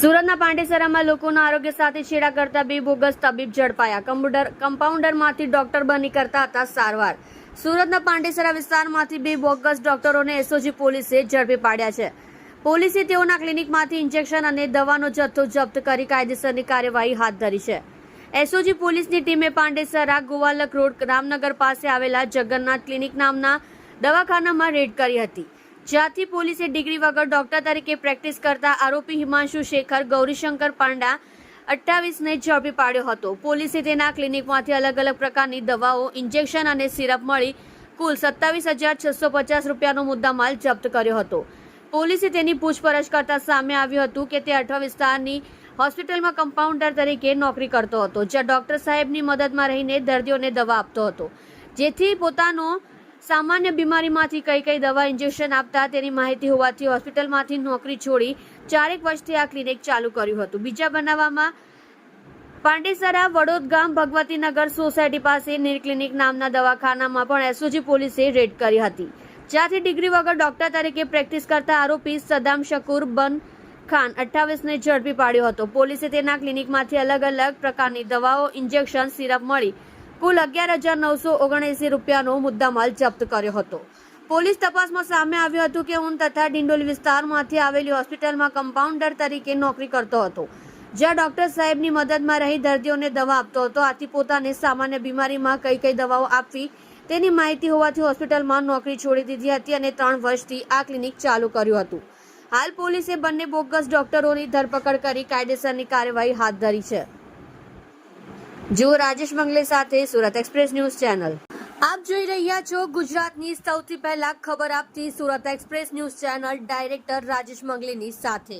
સુરતના પાંડેસરામાં લોકોના આરોગ્ય સાથે છેડા કરતા બે બોગસ તબીબ ઝડપાયા. કમ્પ્યુટર કમ્પાઉન્ડરમાંથી ડોક્ટર બની કરતા હતા સારવાર. સુરતના પાંડેસરા વિસ્તારમાંથી બે બોગસ ડોક્ટરોને એસઓજી પોલીસે ઝડપી પાડ્યા છે. પોલીસે તેઓના ક્લિનિકમાંથી ઇન્જેક્શન અને દવાનો જથ્થો જપ્ત કરી કાયદેસરની કાર્યવાહી હાથ ધરી છે. એસઓજી પોલીસની ટીમે પાંડેસરા ગોવાલક રોડ રામનગર પાસે આવેલા જગન્નાથ ક્લિનિક નામના દવાખાનામાં રેડ કરી હતી. જ્યાંથી પોલીસે ડિગ્રી વગર ડોક્ટર તરીકે પ્રેક્ટિસ કરતા આરોપી હિમાંશુ શેખર, ગૌરીશંકર પાંડા અઠ્ઠાવીસને ઝડપી પાડ્યો હતો. પોલીસે તેના ક્લિનિકમાંથી અલગ અલગ પ્રકારની દવાઓ, ઇન્જેક્શન અને સિરપ મળી કુલ સત્તાવીસ હજાર છસો પચાસ રૂપિયાનો મુદ્દામાલ જપ્ત કર્યો હતો. પોલીસે તેની પૂછપરછ કરતા સામે આવ્યું હતું કે તે અઠવા વિસ્તારની હોસ્પિટલમાં કમ્પાઉન્ડર તરીકે નોકરી કરતો હતો, જ્યાં ડોક્ટર સાહેબની મદદમાં રહીને દર્દીઓને દવા આપતો હતો, જેથી પોતાનો સામાન્ય બીમારીમાંથી કઈ કઈ દવા ઇન્જેક્શન આપતા તેની માહિતી હોવાથી હોસ્પિટલમાંથી નોકરી છોડી ચારેક વર્ષથી આ ક્લિનિક ચાલુ કર્યું હતું. બીજા બનાવવામાં પાંડેસરા વડોદ ગામ ભગવતીનગર સોસાયટી પાસે નીર ક્લિનિક નામના દવાખાનામાં પણ એસઓજી પોલીસે રેડ કરી હતી. જ્યાંથી ડિગ્રી વગર ડોક્ટર તરીકે પ્રેક્ટિસ કરતા આરોપી સદામ શકુર બન ખાન અઠ્ઠાવીસને ઝડપી પાડ્યો હતો. પોલીસે તેના ક્લિનિકમાંથી અલગ અલગ પ્રકારની દવાઓ, ઇન્જેક્શન, સિરપ મળી કુલ અગિયાર હજાર નવસો ઓગણએંસી રૂપિયાનો મુદ્દામાલ જપ્ત કર્યો હતો. પોલીસ તપાસમાં સામે આવ્યું હતું કે હું તથા ડિંડોલી વિસ્તારમાંથી આવેલી હોસ્પિટલમાં કમ્પાઉન્ડર તરીકે નોકરી કરતો હતો, જ્યાં ડોક્ટર સાહેબની મદદમાં રહી દર્દીઓને દવા આપતો હતો. આથી પોતાને સામાન્ય બીમારીમાં કઈ કઈ દવાઓ આપવી તેની માહિતી હોવાથી હોસ્પિટલમાં નોકરી છોડી દીધી હતી અને ત્રણ વર્ષથી આ ક્લિનિક ચાલુ કર્યું હતું. હાલ પોલીસે બંને બોગસ ડોક્ટરોની ધરપકડ કરી કાયદેસરની કાર્યવાહી હાથ ધરી છે. જુઓ રાજેશ મંગલે સાથે સુરત એક્સપ્રેસ ન્યૂઝ ચેનલ. આપ જોઈ રહ્યા છો ગુજરાતની સૌથી પહેલા ખબર આપતી Surat express news channel director Rajesh મંગલેની સાથે.